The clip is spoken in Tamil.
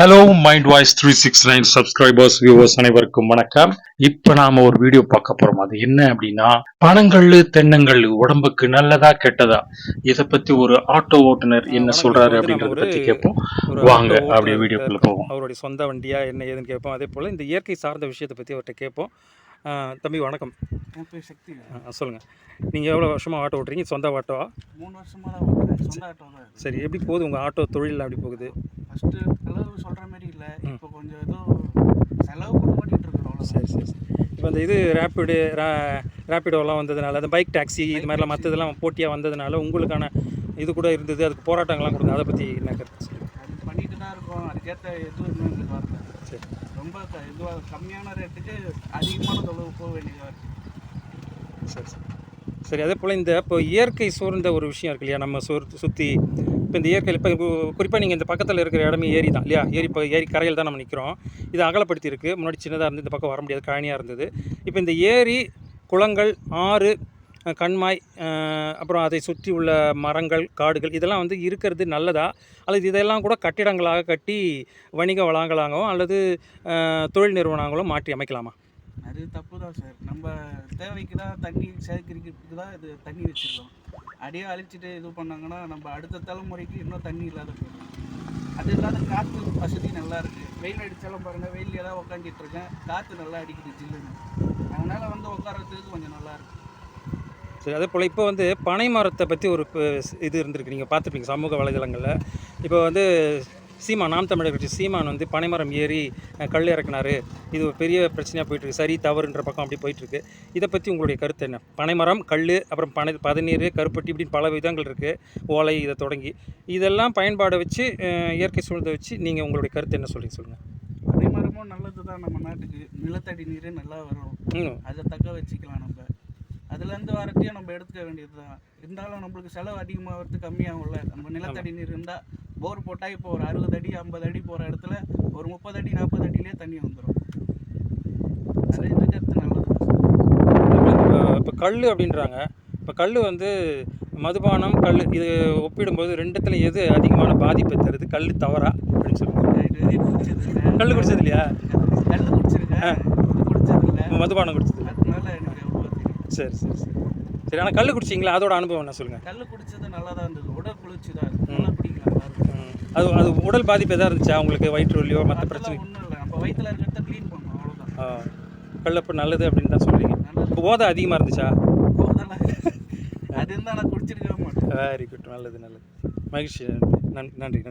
Hello mind voice three six nine subscribers viewers அனைவருக்கும் வணக்கம். இப்ப நாம ஒரு வீடியோ பார்க்க போறோம். அது என்ன அப்படின்னா பனங்கள்ளு தென்னங்கள்ளு உடம்புக்கு நல்லதா கெட்டதா? இத பத்தி ஒரு ஆட்டோ ஓட்டுநர் என்ன. சொல்றாரு அப்படின்றத பத்தி ஒரு- கேட்போம். வாங்க அப்படியே வீடியோக்குள்ள. போவோம். அவருடைய சொந்த வண்டியா என்ன ஏதுன்னு கேட்போம். அதே போல் இந்த இயற்கை சார்ந்த விஷயத்தை பற்றி அவர்கிட்ட கேட்போம். தம்பி வணக்கம். சக்தி ஆ, சொல்லுங்க. நீங்கள் எவ்வளோ வருஷமாக ஆட்டோ ஓட்டுறீங்க? சொந்த ஆட்டோவா மூணு வருஷமா தான் ஓட்டுறேன். சொந்த ஆட்டோ தான் இது. சரி எப்படி போகுது உங்கள் ஆட்டோ தொழில்? அப்படி போகுது? ஃபஸ்ட்டு இல்லை இப்போ கொஞ்சம் ஏதோ செலவு கொண்டு பண்ணிட்டு இருக்கிறோம் சரி சரி சரி. இப்போ இந்த இது ரேப்பிடு ரேப்பிடோலாம் வந்ததுனால அந்த பைக் டாக்ஸி இது மாதிரிலாம் மற்றதெல்லாம் போட்டியாக வந்ததுனால உங்களுக்கான இது கூட இருந்தது அதுக்கு போராட்டங்கள்லாம் கொடுங்க. அதை பற்றி என்ன கருத்து. அது பண்ணிட்டு தான் இருக்கோம். அதுக்கேற்ற எதுவும் எங்களுக்கு வரல. சரி. ரொம்ப இதுவாக கம்மியான ரேட்டுக்கு அதிகமான தொலைவு போக வேண்டியதாக இருக்குது சரி சரி. சரி அதே போல் இந்த இப்போ இயற்கை சூழ்ந்த ஒரு விஷயம் இருக்கு இல்லையா? நம்ம சுர் சுற்றி இப்போ இந்த இயற்கை இப்போ குறிப்பாக நீங்கள் இந்த பக்கத்தில் இருக்கிற இடமே ஏரி தான் இல்லையா? ஏரி இப்போ ஏரி கரையில் தான் நம்ம நிற்கிறோம் இது அகலப்படுத்தி இருக்குது முன்னாடி சின்னதாக இருந்து இந்த பக்கம் வர முடியாது. காணியாக இருந்தது. இப்போ இந்த ஏரி குளங்கள் ஆறு கண்மாய் அப்புறம் அதை சுற்றி உள்ள மரங்கள் காடுகள் இதெல்லாம் வந்து இருக்கிறது நல்லதா? அல்லது இதெல்லாம் கூட கட்டிடங்களாக கட்டி வணிக வளாகங்களாகவும் அல்லது தொழில் நிறுவனங்களும் மாற்றி அமைக்கலாமா? அது தப்பு தான் சார். நம்ம தேவைக்கு தான் தண்ணி சேகரிக்கிறதுக்கு தான் இது தண்ணி வச்சுருக்கோம். அடியே அழிச்சிட்டு இது பண்ணாங்கன்னா நம்ம அடுத்த தலைமுறைக்கு இன்னும் தண்ணி இல்லாத போயிடும். அது இல்லாத காற்று வசதி நல்லா இருக்குது வெயில் அடித்தாலும் பாருங்கள் வெயிலே தான் உக்காந்துட்டு இருக்கேன். காற்று நல்லா அடிக்குது ஜில்லுன்னு. அதனால் வந்து உட்காரத்துக்கு கொஞ்சம் நல்லா இருக்கு. சரி அதே போல் இப்போ வந்து பனை மரத்தை பற்றி ஒரு இது இருந்திருக்கு. நீங்கள் பார்த்துருப்பீங்க சமூக வலைதளங்களில். இப்போ வந்து சீமான் நாம் தமிழர் கட்சி சீமான் வந்து பனைமரம் ஏறி கல் இறக்குனாரு. இது ஒரு பெரிய பிரச்சனையாக போயிட்டுருக்கு. சரி தவறுன்ற பக்கம் அப்படி போயிட்டுருக்கு. இதை பற்றி உங்களுடைய கருத்து என்ன? பனைமரம் கல் அப்புறம் பனை பதநீர் கருப்பட்டி இப்படின்னு பல விதங்கள் இருக்குது ஓலை இதை தொடங்கி. இதெல்லாம் பயன்பாடை வச்சு இயற்கை சூழ்நிலை வச்சு நீங்கள் உங்களுடைய கருத்து என்ன சொல்றீங்க சொல்லுங்கள் அதே மரமும் நல்லது தான் நம்ம நாட்டுக்கு. நிலத்தடி நீர் நல்லா வரும். அதை தக்க வச்சுக்கலாம் நம்ம. அதுலேருந்து வரத்தையும் நம்ம எடுத்துக்க வேண்டியது தான். இருந்தாலும் நம்மளுக்கு செலவு அதிகமாகிறது கம்மியாகும்ல. நம்ம நிலத்தடி நீர் இருந்தால் போர் போட்டால் இப்போ ஒரு அறுபது அடி ஐம்பது அடி போகிற இடத்துல ஒரு முப்பது அடி நாற்பது அடியிலே தண்ணி வந்துடும். அது இருக்கிறது நல்லது. இப்போ கல் அப்படின்றாங்க. இப்போ கல் வந்து மதுபானம் கல் இது ஒப்பிடும்போது ரெண்டுத்துல எது அதிகமான பாதிப்பை தருது? கல் தவறா அப்படின்னு சொல்லுவாங்க. கல் குடிச்சது இல்லையா கல் குடிச்சிருக்கேன். இது குடிச்சது இல்லை மதுபானம் குடிச்சது அதனால எனக்கு எவ்வளோ தெரியும் சரி சரி சரி. சரி ஆனால் கல் குடிச்சிங்களா? அதோட அனுபவம் என்ன சொல்லுங்கள் கல் குடிச்சது நல்லா தான் இருந்தது. உடல் குளிர்ச்சி தான் இருக்கு அது அது உடல் பாதிப்பு எதாவது இருந்துச்சா? உங்களுக்கு வயிற்று வலியோ மற்ற பிரச்சனை நம்ம வயிற்றுல இருக்கிறத க்ளீன் பண்ணணும் அவ்வளோதான் கல் அப்போ நல்லது அப்படின்னு தான் இப்போ போதை அதிகமாக இருந்துச்சா? அது இருந்தால் நான் குடிச்சிருக்கவே மாட்டேன். வெரி குட் நல்லது நல்லது. மகிழ்ச்சி. நன்றி நன்றி.